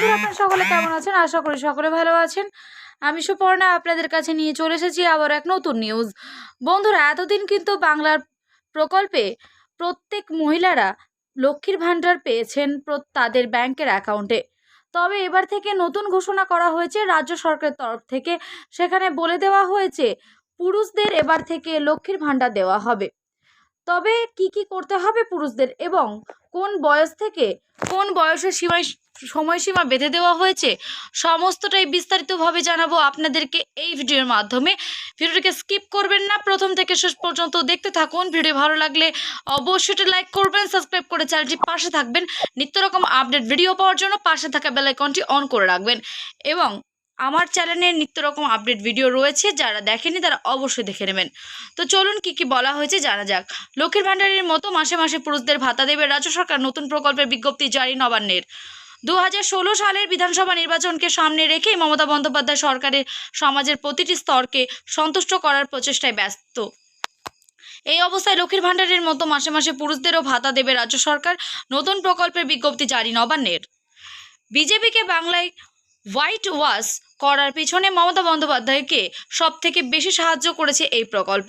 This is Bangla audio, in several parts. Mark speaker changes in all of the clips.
Speaker 1: বন্ধুরা, আপনারা সকলে কেমন আছেন? আশা করি সকলে ভালো আছেন। আমি সুপর্ণা, আপনাদের কাছে নিয়ে চলে এসেছি আবার এক নতুন নিউজ বন্ধুরা, এতদিন কিন্তু বাংলার প্রকল্পে প্রত্যেক মহিলারা লক্ষ্মীর ভাণ্ডার পেয়েছেন তাদের ব্যাংকের অ্যাকাউন্টে তবে এবার থেকে নতুন ঘোষণা করা হয়েছে রাজ্য সরকারের তরফ থেকে। সেখানে বলে দেওয়া হয়েছে, পুরুষদের এবার থেকে লক্ষ্মীর ভাণ্ডার দেওয়া হবে। তবে কি কি করতে হবে পুরুষদের এবং কোন বয়স থেকে কোন বয়সের সীমায় সময়সীমা বেঁধে দেওয়া হয়েছে। সমস্তটাই বিস্তারিতভাবে জানাব আপনাদেরকে এই ভিডিওর মাধ্যমে। ভিডিওটিকে স্কিপ করবেন না, প্রথম থেকে শেষ পর্যন্ত দেখতে থাকুন। ভিডিও ভালো লাগলে অবশ্যই লাইক করবেন, সাবস্ক্রাইব করে চ্যানেলটি পাশে থাকবেন। নিত্য রকম আপডেট ভিডিও পাওয়ার জন্য পাশে থাকা বেল আইকনটি অন করে রাখবেন। এবং আমার চ্যানেলে নিত্য রকম আপডেট ভিডিও রয়েছে, যারা দেখেনি তারা অবশ্যই দেখে নেবেন। তো চলুন কি কি বলা হয়েছে জানা যাক। লক্ষ্মীর ভাণ্ডারের মতো মাসে মাসে পুরুষদের ভাতা দেবে রাজ্য সরকার নতুন প্রকল্পের বিজ্ঞপ্তি জারি নবান্নের। দু হাজার ষোলো সালের বিধানসভা নির্বাচনকে সামনে রেখেই মমতা বন্দ্যোপাধ্যায় সরকারের সমাজের প্রতিটি স্তরকে সন্তুষ্ট করার প্রচেষ্টায় ব্যস্ত। এই অবস্থায় লক্ষ্মীর ভাণ্ডারের মতো মাসে মাসে পুরুষদেরও ভাতা দেবে রাজ্য সরকার। নতুন প্রকল্পের বিজ্ঞপ্তি জারি নবান্নের। বিজেপিকে বাংলায় হোয়াইট ওয়াশ করার পিছনে মমতা বন্দ্যোপাধ্যায়কে সব থেকে বেশি সাহায্য করেছে এই প্রকল্প।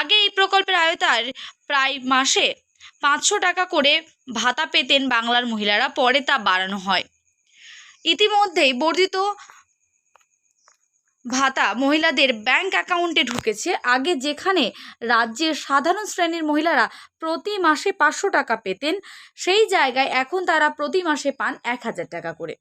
Speaker 1: আগে এই প্রকল্পের আয়তার প্রায় মাসে পাঁচশো টাকা করে ভাতা পেতেন বাংলার মহিলারা, পরে তা বাড়ানো হয়। ইতিমধ্যেই বর্ধিত ভাতা মহিলাদের ব্যাংক অ্যাকাউন্টে ঢুকেছে। আগে যেখানে রাজ্যের সাধারণ শ্রেণির মহিলারা প্রতি মাসে পাঁচশো টাকা পেতেন, সেই জায়গায় এখন তারা প্রতি মাসে পান এক হাজার টাকা করে।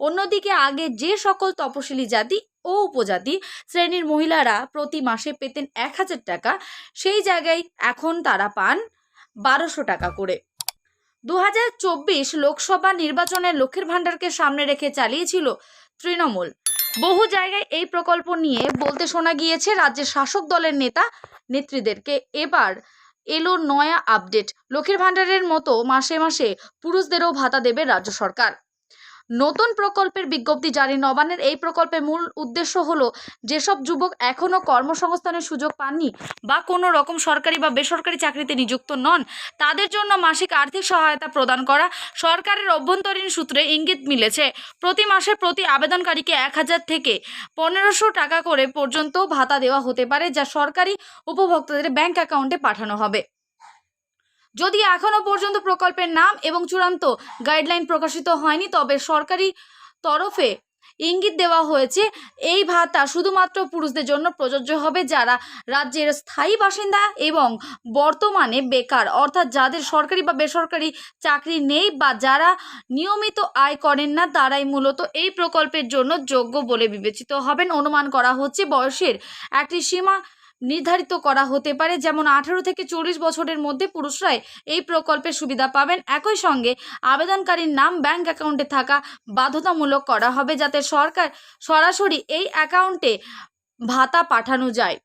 Speaker 1: অন্যদিকে আগে যে সকল তপশিলি জাতি ও উপজাতি শ্রেণির মহিলারা প্রতি মাসে পেতেন এক হাজার টাকা, সেই জায়গায় এখন তারা পান বারোশো টাকা করে। দু হাজার চব্বিশ লোকসভা নির্বাচনে লক্ষ্মীর ভাণ্ডারকে সামনে রেখে চালিয়েছিল তৃণমূল। বহু জায়গায় এই প্রকল্প নিয়ে বলতে শোনা গিয়েছে, রাজ্যের শাসক দলের নেতা নেত্রীদেরকে। এবার এলো নয়া আপডেট। লক্ষ্মীর ভাণ্ডারের মতো মাসে মাসে পুরুষদেরও ভাতা দেবে রাজ্য সরকার। নতুন প্রকল্পের বিজ্ঞপ্তি জারি। নবান্নের এই প্রকল্পের মূল উদ্দেশ্য হলো, যেসব যুবক এখনও কর্মসংস্থানের সুযোগ পাননি বা কোনো রকম সরকারি বা বেসরকারি চাকরিতে নিযুক্ত নন, তাদের জন্য মাসিক আর্থিক সহায়তা প্রদান করা সরকারের অভ্যন্তরীণ সূত্রে ইঙ্গিত মিলেছে। প্রতি মাসে প্রতি আবেদনকারীকে এক হাজার থেকে পনেরোশো টাকা করে পর্যন্ত ভাতা দেওয়া হতে পারে, যা সরকারি উপভোক্তাদের ব্যাংক অ্যাকাউন্টে পাঠানো হবে। যদি এখনও পর্যন্ত প্রকল্পের নাম এবং চূড়ান্ত গাইডলাইন প্রকাশিত হয়নি, তবে সরকারি তরফে ইঙ্গিত দেওয়া হয়েছে, এই ভাতা শুধুমাত্র পুরুষদের জন্য প্রযোজ্য হবে যারা রাজ্যের স্থায়ী বাসিন্দা এবং বর্তমানে বেকার, অর্থাৎ যাদের সরকারি বা বেসরকারি চাকরি নেই বা যারা নিয়মিত আয় করেন না, তারাই মূলত এই প্রকল্পের জন্য যোগ্য বলে বিবেচিত হবেন। অনুমান করা হচ্ছে বয়সের একটি সীমা নির্ধারিত করা হতে পারে। যেমন আঠারো থেকে চল্লিশ বছরের মধ্যে পুরুষরাই এই প্রকল্পের সুবিধা পাবেন। একই সঙ্গে আবেদনকারীর নাম ব্যাংক অ্যাকাউন্টে থাকা বাধ্যতামূলক করা হবে যাতে সরকার সরাসরি এই অ্যাকাউন্টে ভাতা পাঠানো যায়।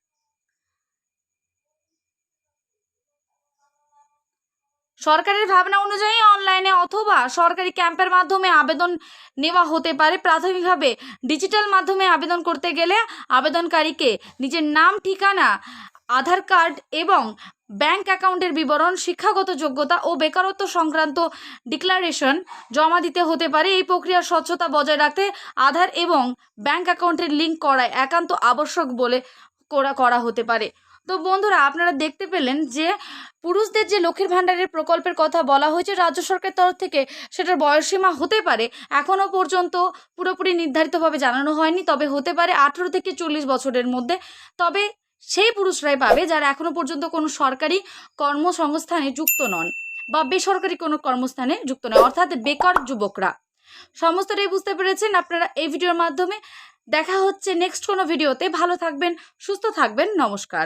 Speaker 1: সরকারের ভাবনা অনুযায়ী অনলাইনে অথবা সরকারি ক্যাম্পের মাধ্যমে আবেদন নেওয়া হতে পারে। প্রাথমিকভাবে ডিজিটাল মাধ্যমে আবেদন করতে গেলে আবেদনকারীকে নিজের নাম, ঠিকানা, আধার কার্ড এবং ব্যাংক অ্যাকাউন্টের বিবরণ, শিক্ষাগত যোগ্যতা ও বেকারত্ব সংক্রান্ত ডিক্লারেশন জমা দিতে হতে পারে। এই প্রক্রিয়ার স্বচ্ছতা বজায় রাখতে আধার এবং ব্যাংক অ্যাকাউন্টের লিঙ্ক করায় একান্ত আবশ্যক বলে করা করা হতে পারে। তো বন্ধুরা, আপনারা দেখতে পেলেন যে পুরুষদের যে লক্ষ্মীর ভাণ্ডারের প্রকল্পের কথা বলা হয়েছে, রাজ্য সরকারের তরফ থেকে সেটার বয়সসীমা হতে পারে। এখনও পর্যন্ত পুরোপুরি নির্ধারিতভাবে জানানো হয়নি, তবে হতে পারে আঠেরো থেকে চল্লিশ বছরের মধ্যে। তবে সেই পুরুষরাই পাবে যারা এখনও পর্যন্ত কোনো সরকারি কর্মসংস্থানে যুক্ত নন বা বেসরকারি কোনো কর্মস্থানে যুক্ত নয়, অর্থাৎ বেকার যুবকরা। সমস্তটাই বুঝতে পেরেছেন আপনারা এই ভিডিওর মাধ্যমে। দেখা হচ্ছে নেক্সট কোনো ভিডিওতে। ভালো থাকবেন, সুস্থ থাকবেন, নমস্কার।